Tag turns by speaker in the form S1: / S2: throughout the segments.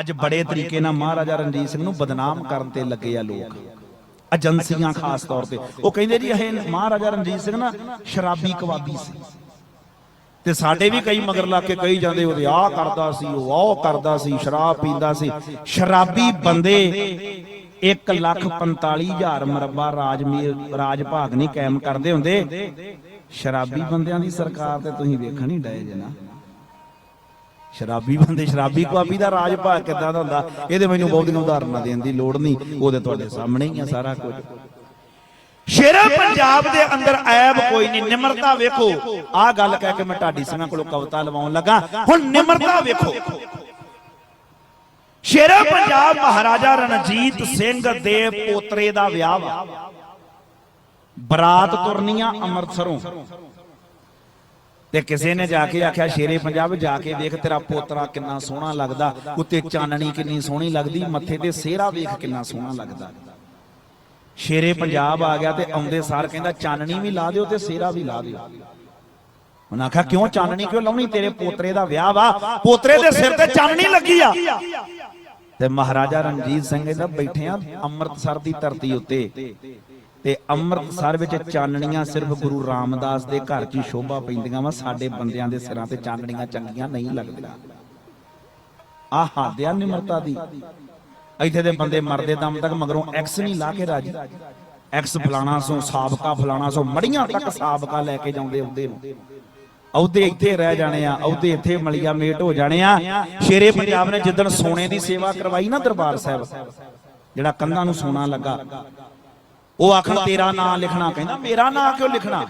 S1: ਅੱਜ ਬੜੇ ਤਰੀਕੇ ਨਾਲ ਮਹਾਰਾਜਾ ਰਣਜੀਤ ਸਿੰਘ ਨੂੰ ਬਦਨਾਮ ਕਰਨ ਤੇ ਲੱਗੇ ਆ ਲੋਕ। ਏਜੰਸੀਆਂ ਖਾਸ ਤੌਰ ਤੇ। ਉਹ ਕਹਿੰਦੇ ਜੀ, ਇਹ ਮਹਾਰਾਜਾ ਰਣਜੀਤ ਸਿੰਘ ਨਾ ਸ਼ਰਾਬੀ ਕਵਾਬੀ ਸੀ। ਤੇ ਸਾਡੇ ਵੀ ਕਈ ਮਗਰ ਲਾ ਕੇ ਕਹੀ ਜਾਂਦੇ, ਉਹਦੇ ਆਹ ਕਰਦਾ ਸੀ, ਉਹ ਆਹ ਕਰਦਾ ਸੀ, ਸ਼ਰਾਬ ਪੀਂਦਾ ਸੀ। ਸ਼ਰਾਬੀ ਬੰਦੇ 1 ਲੱਖ 45 ਹਜ਼ਾਰ ਮਰਬਾ ਰਾਜਮੀਰ ਰਾਜ ਭਾਗ ਨਹੀਂ ਕਾਇਮ ਕਰਦੇ ਹੁੰਦੇ। ਸ਼ਰਾਬੀ ਬੰਦਿਆਂ ਦੀ ਸਰਕਾਰ ਤੇ ਤੁਸੀਂ ਵੇਖਣ ਹੀ ਡਏ ਜੇ ਨਾ। ਸ਼ਰਾਬੀ ਬੰਦੇ ਸ਼ਰਾਬੀ ਕੁਆਬੀ ਦਾ ਰਾਜ ਭਾਗ ਕਿੱਦਾਂ ਦਾ ਹੁੰਦਾ? ਇਹਦੇ ਮੈਨੂੰ ਬਹੁਤੀਆਂ ਉਦਾਹਰਨਾਂ ਦੇਣ ਦੀ ਲੋੜ ਨਹੀਂ ਉਹਦੇ ਤੁਹਾਡੇ ਸਾਹਮਣੇ ਹੀ ਆ ਸਾਰਾ ਕੁਝ। ਸ਼ੇਰ ਪੰਜਾਬ ਦੇ ਅੰਦਰ ਐਬ ਕੋਈ ਨਹੀਂ ਨਿਮਰਤਾ ਵੇਖੋ। ਆਹ ਗੱਲ ਕਹਿ ਕੇ ਮੈਂ ਢਾਡੀ ਸਿੰਘਾਂ ਕੋਲੋਂ ਕਵਿਤਾ ਲਵਾਉਣ ਲੱਗਾ। ਹੁਣ ਨਿਮਰਤਾ ਵੇਖੋ। ਸ਼ੇਰ ਪੰਜਾਬ ਮਹਾਰਾਜਾ ਰਣਜੀਤ ਸਿੰਘ ਦੇ ਪੋਤਰੇ ਦਾ ਵਿਆਹ ਵਾ। ਬਰਾਤ ਤੁਰਨੀਆਂ ਅੰਮ੍ਰਿਤਸਰੋਂ। ਤੇ ਕਿਸੇ ਨੇ ਜਾ ਕੇ ਆਖਿਆ ਸ਼ੇਰੇ ਪੰਜਾਬ ਜਾ ਕੇ ਵੇਖ ਤੇਰਾ ਪੋਤਰਾ ਕਿੰਨਾ ਸੋਹਣਾ ਲੱਗਦਾ ਉੱਤੇ ਚਾਨਣੀ ਕਿੰਨੀ ਸੋਹਣੀ ਲੱਗਦੀ ਮੱਥੇ ਤੇ ਸਿਹਰਾ ਵੇਖ ਕਿੰਨਾ ਸੋਹਣਾ ਲੱਗਦਾ। ਸ਼ੇਰੇ ਪੰਜਾਬ ਆ ਗਿਆ ਤੇ ਆਉਂਦੇ ਸਾਰ ਕਹਿੰਦਾ ਚਾਨਣੀ ਵੀ ਲਾ ਦਿਓ ਤੇ ਸਿਹਰਾ ਵੀ ਲਾ ਦਿਓ। ਉਹਨਾਂ ਆਖਿਆ ਕਿਉਂ ਚਾਨਣੀ ਕਿਉਂ ਲਾਉਣੀ? ਤੇਰੇ ਪੋਤਰੇ ਦਾ ਵਿਆਹ ਵਾ। ਪੋਤਰੇ ਦੇ ਸਿਰ ਤੇ ਚਾਨਣੀ ਲੱਗੀ ਆ। ਤੇ ਮਹਾਰਾਜਾ ਰਣਜੀਤ ਸਿੰਘ ਇਹਦਾ ਬੈਠੇ ਆ ਅੰਮ੍ਰਿਤਸਰ ਦੀ ਧਰਤੀ ਉੱਤੇ। ਤੇ ਅੰਮ੍ਰਿਤਸਰ ਵਿੱਚ ਚਾਨਣੀਆਂ ਸਿਰਫ ਗੁਰੂ ਰਾਮਦਾਸ ਦੇ ਘਰ 'ਚ ਹੀ ਸ਼ੋਭਾ ਪੈਂਦੀਆਂ ਵਾ, ਸਾਡੇ ਬੰਦਿਆਂ ਦੇ ਸਿਰਾਂ ਤੇ ਚਾਨਣੀਆਂ ਚੰਗੀਆਂ ਨਹੀਂ ਲੱਗਦੀਆਂ। ਆਹ ਹਾਦਿਆ ਨਿਮਰਤਾ ਦੀ। ਇੱਥੇ ਦੇ ਬੰਦੇ ਮਰਦੇ ਦਮ ਤੱਕ ਮਗਰੋਂ ਐਕਸ ਨਹੀਂ ਲਾ ਕੇ ਰਾਜੀ। ਐਕਸ ਫਲਾਣਾ ਸੋ, ਸਾਬਕਾ ਫਲਾਣਾ ਸੋ, ਮੜੀਆਂ ਤੱਕ ਸਾਬਕਾ ਲੈ ਕੇ ਜਾਂਦੇ ਹੁੰਦੇ ਨੂੰ। ਅਹੁਦੇ ਇੱਥੇ ਰਹਿ ਜਾਣੇ ਆ, ਅਹੁਦੇ ਇੱਥੇ ਮਲਿਆ ਮੇਟ ਹੋ ਜਾਣੇ ਆ। ਸ਼ੇਰੇ ਪੰਜਾਬ ਨੇ ਜਿੱਦਣ ਸੋਨੇ ਦੀ ਸੇਵਾ ਕਰਵਾਈ ਨਾ ਦਰਬਾਰ ਸਾਹਿਬ, ਜਿਹੜਾ ਕੰਧਾਂ ਨੂੰ ਸੋਨਾ ਲੱਗਾ ਉਹ ਆਖਣ, ਤੇਰਾ ਨਾਂ ਲਿਖਣਾ ਕਹਿੰਦਾ। ਮੇਰਾ ਨਾਂ ਕਿਉਂ ਲਿਖਣਾ?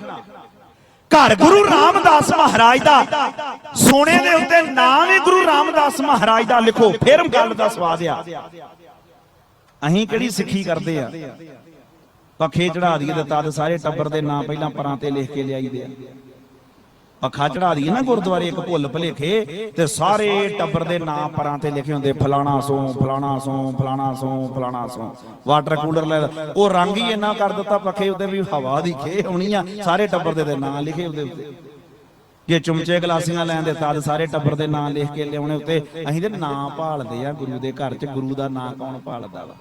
S1: ਘਰ ਗੁਰੂ ਰਾਮਦਾਸ ਮਹਾਰਾਜ ਦਾ ਸੋਨੇ ਦੇ ਉੱਤੇ ਨਾਂ ਵੀ ਗੁਰੂ ਰਾਮਦਾਸ ਮਹਾਰਾਜ ਦਾ ਲਿਖੋ, ਫਿਰ ਗੱਲ ਦਾ ਸਵਾਦ ਆ। ਅਹੀਂ ਕਿਹੜੀ ਸਿੱਖੀ ਕਰਦੇ ਆ? ਪੱਖੇ ਚੜਾ ਦਈਏ ਤੇ ਸਾਰੇ ਟੱਬਰ ਦੇ ਨਾਂ ਪਹਿਲਾਂ ਪਰਾਂ ਤੇ ਲਿਖ ਕੇ ਲਿਆਈਦੇ ਆ। ਪੱਖਾ ਚੜਾ ਦਈਏ ਨਾ ਗੁਰਦੁਆਰੇ ਇੱਕ ਭੁੱਲ ਭਲੇਖੇ ਤੇ ਸਾਰੇ ਟੱਬਰ ਦੇ ਨਾਂ ਪਰਾਂ ਤੇ ਲਿਖੇ ਹੁੰਦੇ, ਫਲਾਣਾ ਸੋ ਫਲਾਣਾ ਸੋ ਫਲਾਣਾ ਸੋ ਫਲਾਣਾ ਸੋ। ਵਾਟਰ ਕੂਲਰ ਲੈ ਉਹ ਰੰਗ ਹੀ ਇੰਨਾ ਕਰ ਦਿੱਤਾ ਪੱਖੇ ਉੱਤੇ ਵੀ ਹਵਾ ਦੀ ਖੇ ਹੋਣੀ ਆ, ਸਾਰੇ ਟੱਬਰ ਦੇ ਤੇ ਨਾਂ ਲਿਖੇ ਹੁੰਦੇ ਉੱਤੇ। ਜੇ ਚੁੰਮਚੇ ਗਲਾਸੀਆਂ ਲੈਣ ਦੇ ਤਦ ਸਾਰੇ ਟੱਬਰ ਦੇ ਨਾਂ ਲਿਖ ਕੇ ਲਿਆਉਣੇ ਉੱਤੇ। ਅਸੀਂ ਤੇ ਨਾਂ ਭਾਲਦੇ ਆ ਗੁਰੂ ਦੇ ਘਰ 'ਚ, ਗੁਰੂ ਦਾ ਨਾਂ ਕੌਣ ਭਾਲਦਾ ਵਾ?